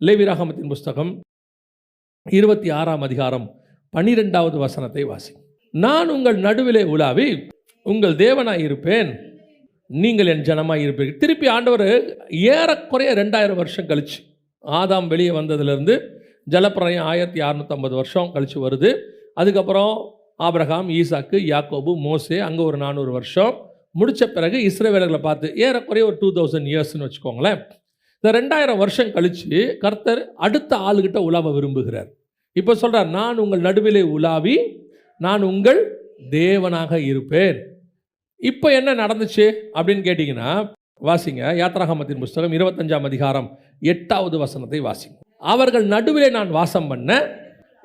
லேவிராகமத்தின் புஸ்தகம் இருபத்தி ஆறாம் அதிகாரம் பன்னிரெண்டாவது வசனத்தை வாசி. நான் உங்கள் நடுவிலே உலாவி உங்கள் தேவனாய் இருப்பேன் நீங்கள் என் ஜனமாய் இருப்பீர்கள் திருப்பி ஆண்டவர் ஏறக்குறைய ரெண்டாயிரம் வருஷம் கழிச்சு ஆதாம் வெளியே வந்ததுலேருந்து ஜலப்பிரயம் ஆயிரத்தி அறநூற்றம்பது வருஷம் கழிச்சு வருது. அதுக்கப்புறம் ஆபிரகாம் ஈசாக்கு யாக்கோபு மோசே அங்கே ஒரு நானூறு வருஷம். முடித்த பிறகு இஸ்ரேவேலர்களை பார்த்து ஏறக்குறைய ஒரு டூ தௌசண்ட் இயர்ஸ்னு வச்சுக்கோங்களேன். இந்த ரெண்டாயிரம் வருஷம் கழித்து கர்த்தர் அடுத்த ஆளுகிட்ட உலாவ விரும்புகிறார். இப்போ சொல்கிறார் நான் உங்கள் நடுவிலே உலாவி நான் உங்கள் தேவனாக இருப்பேன். இப்போ என்ன நடந்துச்சு அப்படின்னு கேட்டிங்கன்னா வாசிங்க யாத்ராகமத்தின் புஸ்தகம் இருபத்தஞ்சாம் அதிகாரம் எட்டாவது வசனத்தை வாசிங்க. அவர்கள் நடுவிலே நான் வாசம் பண்ண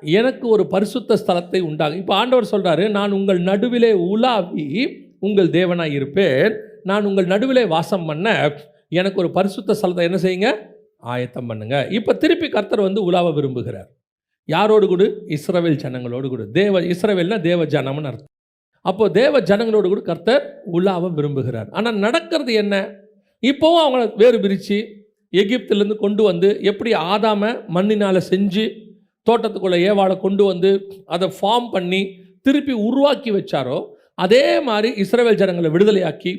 எனக்கு ஒரு பரிசுத்த ஸ்தலத்தை உண்டாகும் இப்போ ஆண்டவர் சொல்கிறாரு நான் உங்கள் நடுவிலே உலாவி உங்கள் தேவனாக இருப்பேன். நான் உங்கள் நடுவிலே வாசம் பண்ண எனக்கு ஒரு பரிசுத்த ஸ்தலத்தை என்ன செய்யுங்க? ஆயத்தம் பண்ணுங்க. இப்போ திருப்பி கர்த்தர் வந்து உலாவ விரும்புகிறார். யாரோடு கூட? இஸ்ரவேல் ஜனங்களோடு கூட. தேவ இஸ்ரவேல்னா தேவ ஜனம்னு அர்த்தம். அப்போ தேவ ஜனங்களோடு கூட கர்த்தர் உலாவ விரும்புகிறார். ஆனால் நடக்கிறது என்ன? இப்போவும் அவங்கள வேறு பிரித்து எகிப்திலேருந்து கொண்டு வந்து எப்படி ஆதாம மண்ணினால் செஞ்சு தோட்டத்துக்குள்ளே ஏவாளை கொண்டு வந்து அதை ஃபார்ம் பண்ணி திருப்பி உருவாக்கி வச்சாரோ அதே மாதிரி இஸ்ரவேல் ஜனங்களை விடுதலையாக்கி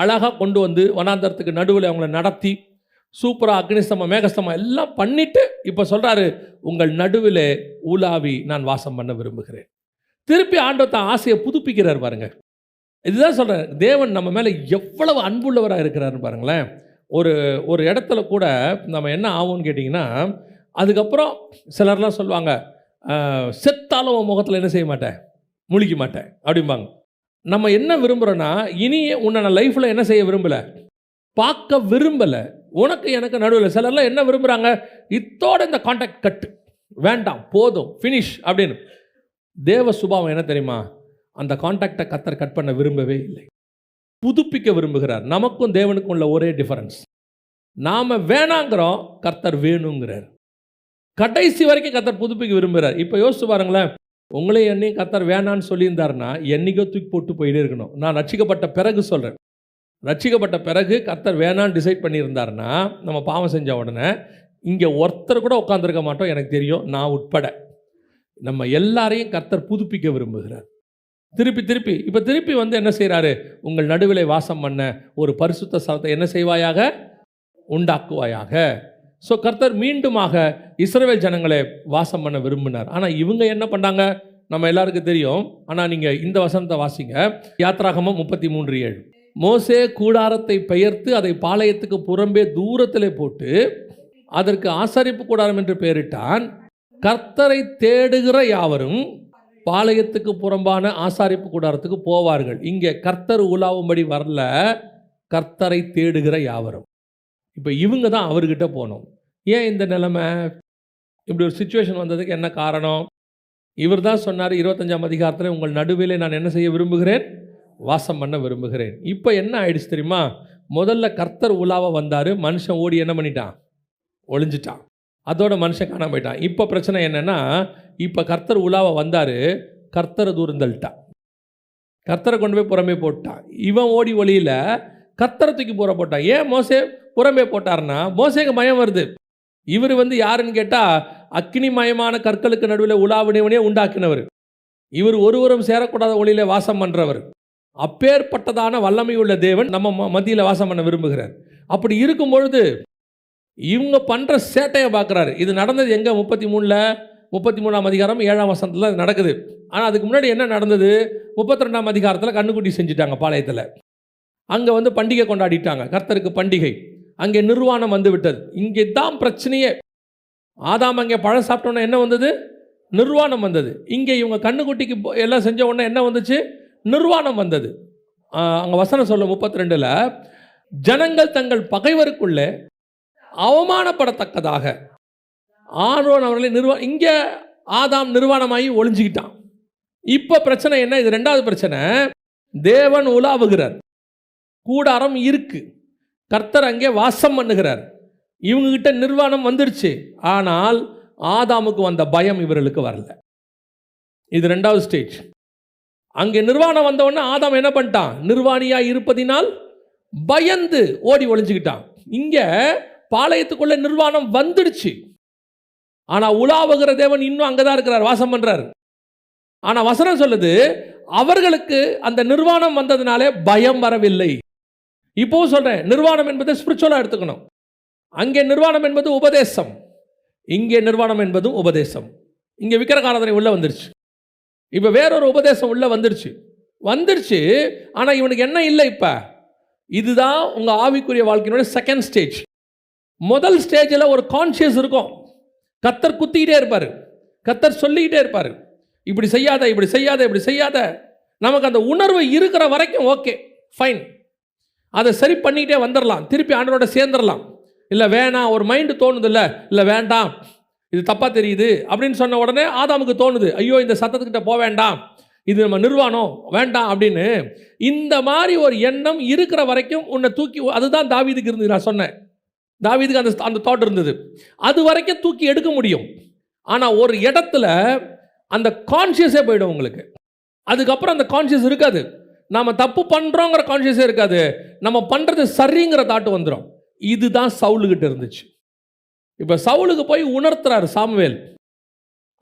அழகாக கொண்டு வந்து வனாந்தரத்துக்கு நடுவில் அவங்கள நடத்தி சூப்பராக அக்னிஸ்தமம் மேகஸ்தமம் எல்லாம் பண்ணிவிட்டு இப்போ சொல்கிறாரு உங்கள் நடுவில் ஊலாவி நான் வாசம் பண்ண விரும்புகிறேன். திருப்பி ஆண்டவர் தான் ஆசையை புதுப்பிக்கிறார் பாருங்க. இதுதான் சொல்கிறேன் தேவன் நம்ம மேலே எவ்வளவு அன்புள்ளவராக இருக்கிறாருன்னு பாருங்களேன். ஒரு ஒரு இடத்துல கூட நம்ம என்ன ஆகும்னு கேட்டிங்கன்னா அதுக்கப்புறம் சிலர்லாம் சொல்லுவாங்க செத்தாலும் உன் முகத்தில் என்ன செய்ய மாட்டேன்? முழிக்க மாட்டேன். அப்படிம்பாங்க. நம்ம என்ன விரும்புகிறோன்னா இனி உன்னை நான் லைஃப்பில் என்ன செய்ய விரும்பலை? பார்க்க விரும்பலை. உனக்கு எனக்கு நடுவில் சிலர்லாம் என்ன விரும்புகிறாங்க இத்தோட இந்த காண்டாக்ட் கட்டு வேண்டாம் போதும் ஃபினிஷ் அப்படின்னு. தேவ சுபாவம் என்ன தெரியுமா? அந்த காண்டாக்டை கத்தர் கட் பண்ண விரும்பவே இல்லை. புதுப்பிக்க விரும்புகிறார். நமக்கும் தேவனுக்கும் உள்ள ஒரே டிஃபரன்ஸ் நாம் வேணாங்கிறோம் கர்த்தர் வேணுங்கிறார். கடைசி வரைக்கும் கர்த்தர் புதுப்பிக்க விரும்புகிறார். இப்போ யோசிச்சு பாருங்களேன். உங்களையும் என்னையும் கத்தர் வேணான்னு சொல்லியிருந்தாருன்னா என்னைக்கோ தூக்கி போட்டு போயிட்டே இருக்கணும். நான் ரட்சிக்கப்பட்ட பிறகு சொல்கிறேன் ரட்சிக்கப்பட்ட பிறகு கத்தர் வேணான்னு டிசைட் பண்ணியிருந்தாருன்னா நம்ம பாவம் செஞ்ச உடனே இங்கே ஒருத்தர் கூட உட்காந்துருக்க மாட்டோம் எனக்கு தெரியும் நான் உட்பட. நம்ம எல்லாரையும் கத்தர் புதுப்பிக்க விரும்புகிறார். திருப்பி திருப்பி இப்போ திருப்பி வந்து என்ன செய்கிறாரு உங்கள் நடுவிலை வாசம் பண்ண ஒரு பரிசுத்த ஸ்தலத்தை என்ன செய்வாயாக? உண்டாக்குவாயாக. ஸோ கர்த்தர் மீண்டுமாக இஸ்ரவேல் ஜனங்களை வாசம் பண்ண விரும்பினார். ஆனால் இவங்க என்ன பண்ணாங்க? நம்ம எல்லாருக்கும் தெரியும். ஆனால் நீங்கள் இந்த வசனத்தை வாசிங்க. யாத்ராகமம் முப்பத்தி மூன்று ஏழு. மோசே கூடாரத்தை பெயர்த்து அதை பாளையத்துக்கு புறம்பே தூரத்தில் போட்டு அதற்கு ஆசரிப்பு கூடாரம் என்று பெயரிட்டான். கர்த்தரை தேடுகிற யாவரும் பாளையத்துக்கு புறம்பான ஆசாரிப்பு கூடாரத்துக்கு போவார்கள். இங்கே கர்த்தர் உலாவும்படி வரல கர்த்தரை தேடுகிற யாவரும். இப்போ இவங்க தான் அவர்கிட்ட போகணும் ஏன் இந்த நிலமை? இப்படி ஒரு சுச்சுவேஷன் வந்ததுக்கு என்ன காரணம்? இவர் தான் சொன்னார் இருபத்தஞ்சாம் அதிகாரத்தில் உங்கள் நடுவிலே நான் என்ன செய்ய விரும்புகிறேன்? வாசம் பண்ண விரும்புகிறேன். இப்போ என்ன ஆயிடுச்சு தெரியுமா? முதல்ல கர்த்தர் உலாவ வந்தார் மனுஷன் ஓடி என்ன பண்ணிட்டான்? ஒளிஞ்சிட்டான். அதோட மனுஷன் காணாம போயிட்டான். இப்போ பிரச்சனை என்னென்னா இப்போ கர்த்தர் உலாவ வந்தார் கர்த்தரை தூரம் கர்த்தரை கொண்டு போய் புறமே போட்டான் இவன் ஓடி ஒளியில் கர்த்தரை தூக்கி புற போட்டான் ஏன் மோசே புறமே போட்டார்னா மோசேக்கு பயம் வருது. இவர் வந்து யாருன்னு கேட்டால் அக்னிமயமான கற்களுக்கு நடுவில் உலாவினவனே உண்டாக்கினவர். இவர் ஒருவரும் சேரக்கூடாத ஒளியில் வாசம் பண்ணுறவர் அப்பேற்பட்டதான வல்லமை உள்ள தேவன் நம்ம மத்தியில் வாசம் பண்ண விரும்புகிறார். அப்படி இருக்கும் பொழுது இவங்க பண்ணுற சேட்டையை பார்க்குறாரு இது நடந்தது எங்கே? முப்பத்தி மூணில் முப்பத்தி மூணாம் அதிகாரம் ஏழாம் வசனத்தில் நடக்குது. ஆனால் அதுக்கு முன்னாடி என்ன நடந்தது? முப்பத்தி ரெண்டாம் அதிகாரத்தில் கண்ணுக்குட்டி செஞ்சுட்டாங்க பாளையத்தில். அங்கே வந்து பண்டிகை கொண்டாடிட்டாங்க. கர்த்தருக்கு பண்டிகை. அங்கே நிர்வாணம் வந்து விட்டது இங்கே தான் பிரச்சனையே. ஆதாம் அங்கே பழம் சாப்பிட்டோன்னே என்ன வந்தது? நிர்வாணம் வந்தது. இங்கே இவங்க கண்ணுக்குட்டிக்கு எல்லாம் செஞ்ச உடனே என்ன வந்துச்சு? நிர்வாணம் வந்தது. அங்கே வசனம் சொல்ல முப்பத்தி ரெண்டில் ஜனங்கள் தங்கள் பகைவருக்குள்ளே அவமானப்படத்தக்கதாக. ஆரோன் அவர்களை நிர்வா இங்கே ஆதாம் நிர்வாணமாகி ஒளிஞ்சிக்கிட்டான். இப்போ பிரச்சனை என்ன? இது ரெண்டாவது பிரச்சனை. தேவன் உலாவுகிறார். கூடாரம் இருக்குது கர்த்தர் அங்கே வாசம் பண்ணுகிறார். இவங்ககிட்ட நிர்வாணம் வந்துருச்சு. ஆனால் ஆதாமுக்கு வந்த பயம் இவர்களுக்கு வரல. இது ரெண்டாவது ஸ்டேஜ் அங்கே நிர்வாணம் வந்தவொடனே ஆதாம் என்ன பண்ணிட்டான்? நிர்வாணியாக இருப்பதினால் பயந்து ஓடி ஒளிஞ்சுக்கிட்டான். இங்கே பாளையத்துக்குள்ள நிர்வாணம் வந்துடுச்சு. ஆனால் உலாவுகிற தேவன் இன்னும் அங்கதான் இருக்கிறார் வாசம் பண்ணுறாரு ஆனால் வசனம் சொல்லுது அவர்களுக்கு அந்த நிர்வாணம் வந்ததுனாலே பயம் வரவில்லை. இப்போவும் சொல்கிறேன் நிர்வாணம் என்பது ஸ்பிரிச்சுவலாக எடுத்துக்கணும். அங்கே நிர்வாணம் என்பது உபதேசம். இங்கே நிர்வாணம் என்பதும் உபதேசம். இங்கே விக்கிரகாரதனை உள்ளே வந்துருச்சு. இப்போ வேறொரு உபதேசம் உள்ளே வந்துருச்சு. வந்துருச்சு ஆனால் இவனுக்கு என்ன இல்லை இப்போ? இதுதான் உங்கள் ஆவிக்குரிய வாழ்க்கையினுடைய செகண்ட் ஸ்டேஜ் முதல் ஸ்டேஜில் ஒரு கான்ஷியஸ் இருக்கும். கத்தர் குத்திக்கிட்டே இருப்பார். கத்தர் சொல்லிக்கிட்டே இருப்பார். இப்படி செய்யாத இப்படி செய்யாத இப்படி செய்யாத. நமக்கு அந்த உணர்வு இருக்கிற வரைக்கும் ஓகே ஃபைன் அதை சரி பண்ணிக்கிட்டே வந்துடலாம் திருப்பி ஆண்டரோட சேர்ந்துடலாம் இல்லை வேணாம் ஒரு மைண்டு தோணுது இல்லை இல்லை வேண்டாம். இது தப்பாக தெரியுது அப்படின்னு சொன்ன உடனே ஆதாமுக்கு தோணுது. ஐயோ இந்த சத்தத்துக்கிட்ட போக வேண்டாம். இது நம்ம நிர்வாணம். வேண்டாம் அப்படின்னு. இந்த மாதிரி ஒரு எண்ணம் இருக்கிற வரைக்கும் உன்னை தூக்கி அதுதான் தாவீதுக்கு இருந்தது நான் சொன்னேன். தாவீதுக்கு அந்த அந்த தாட் இருந்தது. அது வரைக்கும் தூக்கி எடுக்க முடியும். ஆனால் ஒரு இடத்துல அந்த கான்ஷியஸே போயிடும் உங்களுக்கு. அதுக்கப்புறம் அந்த கான்ஷியஸ் இருக்காது. நாம் தப்பு பண்ணுறோங்கிற கான்ஷியஸே இருக்காது. நம்ம பண்ணுறது சரிங்கிற தாட்டு வந்துடும் இதுதான் சவுலுக்கிட்ட இருந்துச்சு. இப்போ சவுலுக்கு போய் உணர்த்துறாரு சாமுவேல்.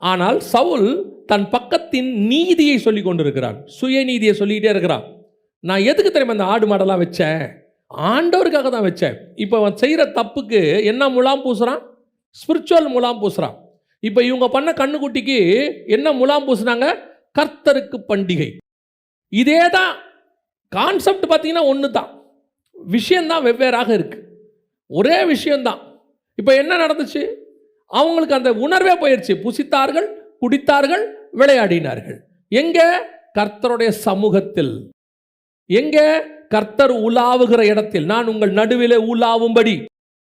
ஆனால் சவுல் தன் பக்கத்தின் நீதியை சொல்லி கொண்டிருக்கிறான். சுயநீதியை சொல்லிக்கிட்டே இருக்கிறான். நான் எதுக்கு தெரியுமா இந்த ஆடு மாடெல்லாம் வச்சேன்? ஆண்டவருக்காக தான் வச்சேன். இப்போ அவன் செய்கிற தப்புக்கு என்ன முலாம் பூசுகிறான் ஸ்பிரிச்சுவல் முலாம் பூசுகிறான் இப்போ இவங்க பண்ண கண்ணுக்குட்டிக்கு என்ன முலாம் பூசுனாங்க? கர்த்தருக்கு பண்டிகை. இதே தான் கான்செப்ட் பார்த்தீங்கன்னா ஒன்று தான் விஷயந்தான் வெவ்வேறாக இருக்குது ஒரே விஷயந்தான் இப்போ என்ன நடந்துச்சு? அவங்களுக்கு அந்த உணர்வே போயிடுச்சு புசித்தார்கள் குடித்தார்கள் விளையாடினார்கள். எங்கே? கர்த்தருடைய சமூகத்தில். எங்கே? கர்த்தர் உலாவுகிற இடத்தில். நான் உங்கள் நடுவிலே உலாவும்படி.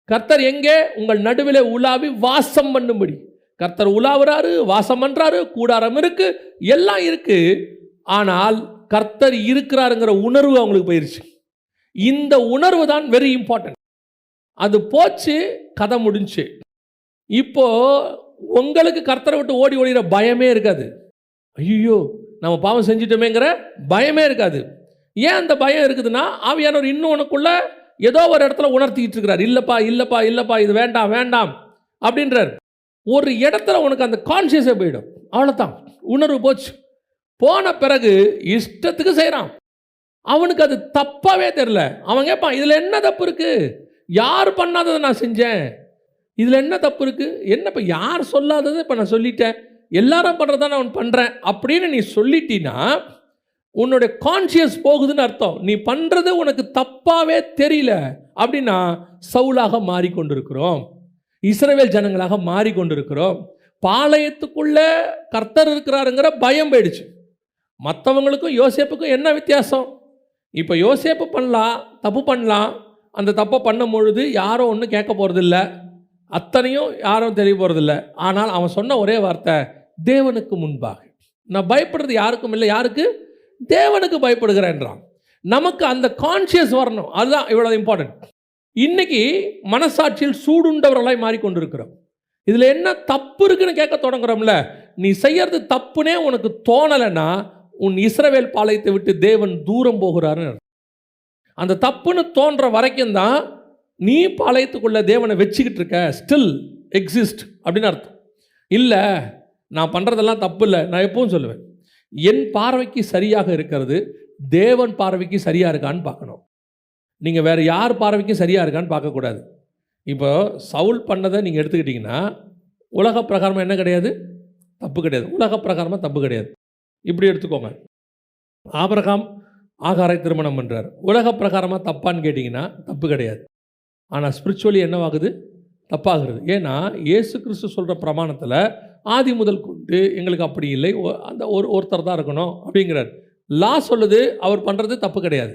கர்த்தர் எங்கே? உங்கள் நடுவிலே உலாவி வாசம் பண்ணும்படி. கர்த்தர் உலாவுறாரு வாசம் பண்ணுறாரு கூடாரம் இருக்கு எல்லாம் இருக்கு. ஆனால் கர்த்தர் இருக்கிறாருங்கிற உணர்வு அவங்களுக்கு போயிடுச்சு இந்த உணர்வு தான் வெரி இம்பார்ட்டன்ட் அது போச்சு கதை முடிஞ்சு. இப்போ உங்களுக்கு கர்த்தரை விட்டு ஓடி ஓடிகிற பயமே இருக்காது. ஐயோ நம்ம பாவம் செஞ்சிட்டோமேங்கிற பயமே இருக்காது. ஏன் அந்த பயம் இருக்குதுன்னா ஆவியானவர் இன்னும் உனக்குள்ள ஏதோ ஒரு இடத்துல உணர்த்திக்கிட்டு இருக்கிறார். இல்லைப்பா இல்லைப்பா இல்லைப்பா இது வேண்டாம் வேண்டாம் அப்படின்றார். ஒரு இடத்துல உனக்கு அந்த கான்சியஸே போயிடும். அவ்வளோதான் உணர்வு போச்சு. போன பிறகு இஷ்டத்துக்கு செய்கிறான் அவனுக்கு அது தப்பாவே தெரில அவன் கேட்பான் இதில் என்ன தப்பு இருக்குது யார் பண்ணாததை நான் செஞ்சேன். இதில் என்ன தப்பு இருக்குது என்ன இப்போ யார் சொல்லாததை இப்போ நான் சொல்லிட்டேன். எல்லாரும் பண்ணுறதான அவன் பண்ணுறேன் அப்படின்னு நீ சொல்லிட்டீன்னா உன்னுடைய கான்சியஸ் போகுதுன்னு அர்த்தம். நீ பண்ணுறது உனக்கு தப்பாகவே தெரியல அப்படின்னா சவுலாக மாறிக்கொண்டிருக்கிறோம். இஸ்ரேவேல் ஜனங்களாக மாறிக்கொண்டிருக்கிறோம். பாளையத்துக்குள்ளே கர்த்தர் இருக்கிறாருங்கிற பயம் போயிடுச்சு. மற்றவங்களுக்கும் யோசேப்புக்கும் என்ன வித்தியாசம்? இப்போ யோசேப்பு பண்ணலாம் தப்பு பண்ணலாம் அந்த தப்பை பண்ணும் பொழுது யாரும் ஒன்றும் கேட்க போகிறதில்ல அத்தனையும் யாரும் தெரிய போகிறதில்ல ஆனால் அவன் சொன்ன ஒரே வார்த்தை தேவனுக்கு முன்பாக. நான் பயப்படுறது யாருக்கும் இல்லை. யாருக்கு? தேவனுக்கு பயப்படுகிறேன்றான் நமக்கு அந்த கான்ஷியஸ் வரணும். அதுதான் இவ்வளோ இம்பார்ட்டன்ட் இன்னைக்கு மனசாட்சியில் சூடுண்டவர்களாய் மாறிக்கொண்டிருக்கிறோம். இதில் என்ன தப்பு இருக்குன்னு கேட்க தொடங்குறோம்ல. நீ செய்யறது தப்புனே உனக்கு தோணலைன்னா உன் இஸ்ரவேல் பாளையத்தை விட்டு தேவன் தூரம் போகிறாருன்னு அந்த தப்புன்னு தோன்ற வரைக்கும் தான் நீ பாளையத்துக்குள்ள தேவனை வச்சுக்கிட்டு இருக்க ஸ்டில் எக்ஸிஸ்ட் அப்படின்னு அர்த்தம். இல்லை நான் பண்ணுறதெல்லாம் தப்பு இல்லை நான் எப்பவும் சொல்லுவேன். என் பார்வைக்கு சரியாக இருக்கிறது தேவன் பார்வைக்கு சரியாக இருக்கான்னு பார்க்கணும். நீங்கள் வேறு யார் பார்வைக்கும் சரியாக இருக்கான்னு பார்க்கக்கூடாது இப்போ சவுல் பண்ணதை நீங்கள் எடுத்துக்கிட்டிங்கன்னா உலக பிரகாரமாக என்ன கிடையாது? தப்பு கிடையாது. உலக பிரகாரமாக தப்பு கிடையாது. இப்படி எடுத்துக்கோங்க. ஆபரகாம் ஆகாரை திருமணம் பண்ணுறார் உலக பிரகாரமாக தப்பான்னு கேட்டிங்கன்னா தப்பு கிடையாது. ஆனால் ஸ்பிரிச்சுவலி என்னவாகுது? தப்பாகிறது. ஏன்னா இயேசு கிறிஸ்து சொல்கிற பிரமாணத்தில் ஆதி முதல் கொண்டு எங்களுக்கு அப்படி இல்லை. அந்த ஒரு ஒருத்தர் தான் இருக்கணும் அப்படிங்கிறார். லா சொல்லுது அவர் பண்ணுறது தப்பு கிடையாது.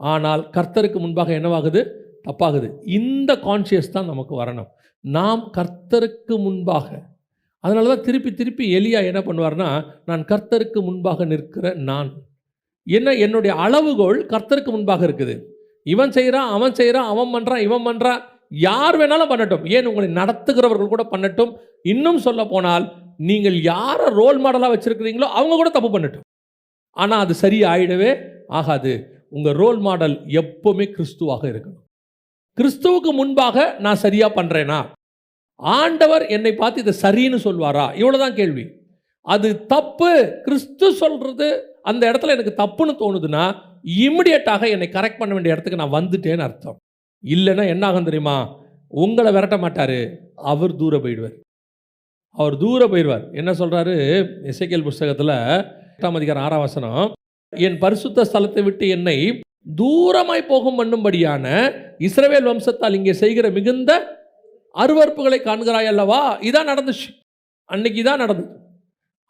ஆனால் கர்த்தருக்கு முன்பாக என்னவாகுது? தப்பாகுது. இந்த கான்ஷியஸ் தான் நமக்கு வரணும். நாம் கர்த்தருக்கு முன்பாக அதனால தான் திருப்பி திருப்பி எலியா என்ன பண்ணுவார்னா நான் கர்த்தருக்கு முன்பாக நிற்கிற நான். என்ன? என்னுடைய அளவுகோல் கர்த்தருக்கு முன்பாக இருக்குது. இவன் செய்கிறான் அவன் செய்கிறான் அவன் பண்ணுறான் இவன் பண்ணுறான் யார் வேணாலும் பண்ணட்டும். ஏன்? உங்களை நடத்துகிறவர்கள் கூட பண்ணட்டும். இன்னும் சொல்ல போனால் நீங்கள் யாரை ரோல் மாடலாக வச்சுருக்கிறீங்களோ அவங்க கூட தப்பு பண்ணட்டும். ஆனால் அது சரியாயிடவே ஆகாது. உங்கள் ரோல் மாடல் எப்போவுமே கிறிஸ்துவாக இருக்கணும். கிறிஸ்துவுக்கு முன்பாக நான் சரியாக பண்ணுறேனா ஆண்டவர் என்னை பார்த்து இதை சரின்னு சொல்வாரா? இவ்வளோதான் கேள்வி. அது தப்பு. கிறிஸ்து சொல்கிறது அந்த இடத்துல எனக்கு தப்புன்னு தோணுதுன்னா இமிடியட்டாக என்னை கரெக்ட் பண்ண வேண்டிய இடத்துக்கு நான் வந்துட்டேன்னு அர்த்தம். இல்லைன்னா என்ன ஆகும் தெரியுமா? உங்களை விரட்ட மாட்டார். அவர் தூர போயிடுவார். அவர் தூர போயிடுவார். என்ன சொல்கிறாரு இசைக்கேல் புஸ்தகத்தில் எட்டாம் அதிகாரம் ஆறாம் வசனம் என் பரிசுத்த ஸ்தலத்தை விட்டு என்னை தூரமாய் போகும் பண்ணும்படியான இஸ்ரவேல் வம்சத்தால் இங்கே செய்கிற மிகுந்த அருவறுப்புகளை காண்கிறாய் அல்லவா? இதான் நடந்துச்சு. அன்னைக்கு தான் நடந்தது.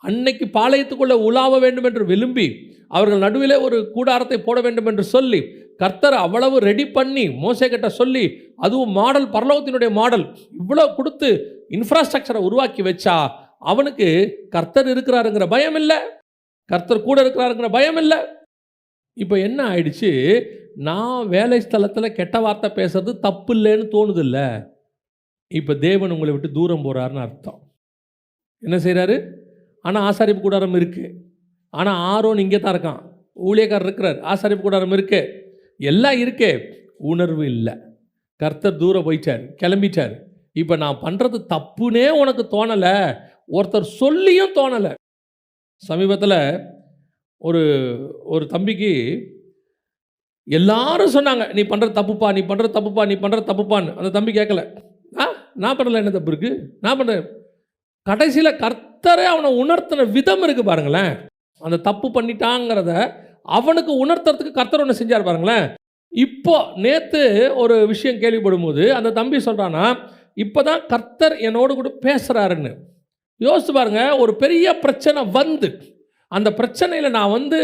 அன்னைக்கு பாளையத்துக்குள்ளே உலாவ வேண்டும் என்று விரும்பி அவர்கள் நடுவிலே ஒரு கூடாரத்தை போட வேண்டும் என்று சொல்லி கர்த்தர் அவ்வளவு ரெடி பண்ணி மோசை கிட்ட சொல்லி அதுவும் மாடல் பரலோகத்தினுடைய மாடல் இவ்வளோ கொடுத்து இன்ஃப்ராஸ்ட்ரக்சரை உருவாக்கி வச்சா அவனுக்கு கர்த்தர் இருக்கிறாருங்கிற பயம் இல்லை. கர்த்தர் கூட இருக்கிறாருங்கிற பயம் இல்லை. இப்போ என்ன ஆயிடுச்சு? நான் வேலை ஸ்தலத்தில் கெட்ட வார்த்தை பேசுறது தப்பு இல்லைன்னு தோணுதில்லை இப்போ தேவன் உங்களை விட்டு தூரம் போகிறாருன்னு அர்த்தம். என்ன செய்கிறாரு ஆனால் ஆசாரிப்பு கூடாரம் இருக்குது ஆனால் ஆரோன் இங்கே தான் இருக்கான். ஊழியக்காரர் இருக்கிறார். ஆசாரிப்பு கூடாரம் இருக்கு. எல்லாம் இருக்கே. உணர்வு இல்லை. கர்த்தர் தூரம் போயிட்டார். கிளம்பிட்டார். இப்போ நான் பண்ணுறது தப்புனே உனக்கு தோணலை. ஒருத்தர் சொல்லியும் தோணலை. சமீபத்தில் ஒரு ஒரு தம்பிக்கு எல்லாரும் சொன்னாங்க நீ பண்ணுற தப்புப்பா நீ பண்ணுற தப்புப்பா நீ பண்ணுற தப்புப்பான்னு. அந்த தம்பி கேட்கல. நான் பண்ணல என்ன தப்பு இருக்குது நான் பண்ணுறேன் கடைசியில் கர்த்தரே அவனை உணர்த்தின விதம் இருக்குது பாருங்களேன். அந்த தப்பு பண்ணிட்டாங்கிறத அவனுக்கு உணர்த்துறதுக்கு கர்த்தர் ஒன்று செஞ்சார் பாருங்களேன். இப்போ நேற்று ஒரு விஷயம் கேள்விப்படும் போது அந்த தம்பி சொல்கிறான்னா இப்போ தான் கர்த்தர் என்னோடு கூட பேசுகிறாருன்னு யோசிச்சு பாருங்க ஒரு பெரிய பிரச்சனை வந்து அந்த பிரச்சனையில் நான் வந்து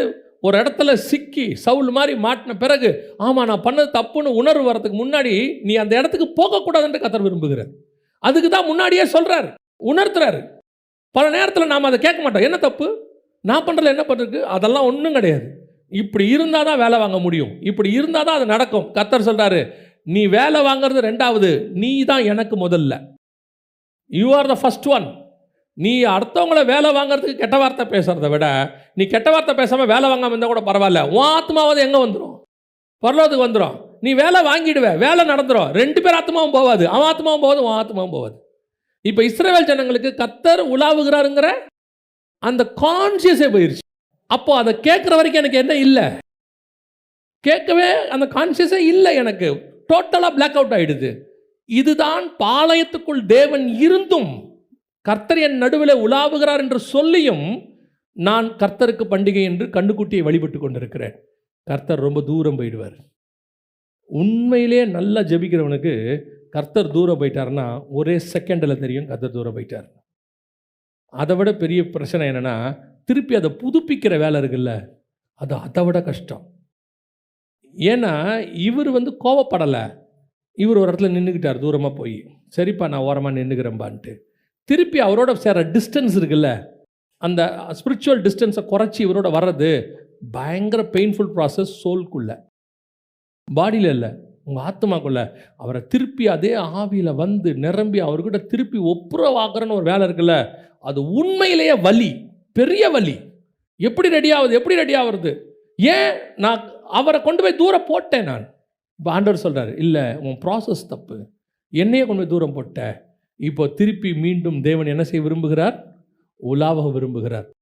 ஒரு இடத்துல சிக்கி சவுல் மாதிரி மாட்டின பிறகு ஆமாம் நான் பண்ணது தப்புன்னு உணர்வு வரதுக்கு முன்னாடி நீ அந்த இடத்துக்கு போகக்கூடாதுன்ட்டு கத்தர் விரும்புகிறார். அதுக்கு தான் முன்னாடியே சொல்கிறாரு உணர்த்துறாரு. பல நேரத்தில் நாம் அதை கேட்க மாட்டோம். என்ன தப்பு? நான் பண்ணுறதுல என்ன பண்ணுறது அதெல்லாம் ஒன்றும் கிடையாது. இப்படி இருந்தால் தான் வேலை வாங்க முடியும். இப்படி இருந்தால் தான் அது நடக்கும். கத்தர் சொல்கிறாரு நீ வேலை வாங்குறது ரெண்டாவது நீ தான் எனக்கு முதல்ல. You are the first one நீ அடுத்தவங்கள வேலை வாங்குறதுக்கு கெட்ட வார்த்தை பேசுகிறத விட நீ கெட்ட வார்த்தை பேசாமல் வேலை வாங்காமல் இருந்தால் கூட பரவாயில்ல. உன் ஆத்மாவது எங்கே வந்துடும் பரலோகத்துக்கு வந்துடும் நீ வேலை வாங்கிடுவே வேலை நடந்துடும் ரெண்டு பேர் ஆத்மாவும் போகாது அவன் ஆத்மாவும் போகாது உன் ஆத்மாவும் போகாது இப்போ இஸ்ரேல் ஜனங்களுக்கு கத்தர் உலாவுகிறாருங்கிற அந்த கான்சியஸே போயிடுச்சு அப்போ அதை கேட்குற வரைக்கும் எனக்கு என்ன இல்லை. கேட்கவே அந்த கான்சியஸே இல்லை எனக்கு. டோட்டலாக பிளாக் அவுட் ஆகிடுது இதுதான் பாளையத்துக்குள் தேவன் இருந்தும் கர்த்தர் என் நடுவில் உலாவுகிறார் என்று சொல்லியும் நான் கர்த்தருக்கு பண்டிகை என்று கண்ணுக்குட்டியை வழிபட்டு கொண்டிருக்கிறேன். கர்த்தர் ரொம்ப தூரம் போயிடுவார். உண்மையிலே நல்லா ஜெபிக்கிறவனுக்கு கர்த்தர் தூரம் போயிட்டாருன்னா ஒரே செகண்டில் தெரியும் கர்த்தர் தூரம் போயிட்டார். அதை விட பெரிய பிரச்சனை என்னென்னா திருப்பி அதை புதுப்பிக்கிற வேலை இருக்குல்ல அது அதை விட கஷ்டம். ஏன்னா இவர் வந்து கோவப்படலை. இவர் ஒரு இடத்துல நின்றுக்கிட்டார் தூரமாக போய். சரிப்பா நான் ஓரமாக நின்றுக்கிறேன்பான்ட்டு திருப்பி அவரோட சேர டிஸ்டன்ஸ் இருக்குல்ல அந்த ஸ்பிரிச்சுவல் டிஸ்டன்ஸை குறைச்சி இவரோட வர்றது பயங்கர பெயின்ஃபுல் ப்ராசஸ் சோல்குள்ள பாடியில் இல்லை உங்கள் ஆத்மாக்குள்ள. அவரை திருப்பி அதே ஆவியில் வந்து நிரம்பி அவர்கிட்ட திருப்பி ஒப்புரவாக்குறன்னு ஒரு வேலை இருக்குல்ல அது உண்மையிலேயே வலி பெரிய வலி. எப்படி ரெடி ஆகுது எப்படி ரெடி ஆகுறது ஏன் நான் அவரை கொண்டு போய் தூரம் போட்டேன் நான்? இப்போ ஆண்டவர் சொல்கிறார் இல்லை உன் ப்ராசஸ் தப்பு. என்னையே கொண்டு போய் தூரம் போட்டேன் இப்போ திருப்பி மீண்டும் தேவன் என்ன செய்ய விரும்புகிறார்? உலாவ விரும்புகிறார்.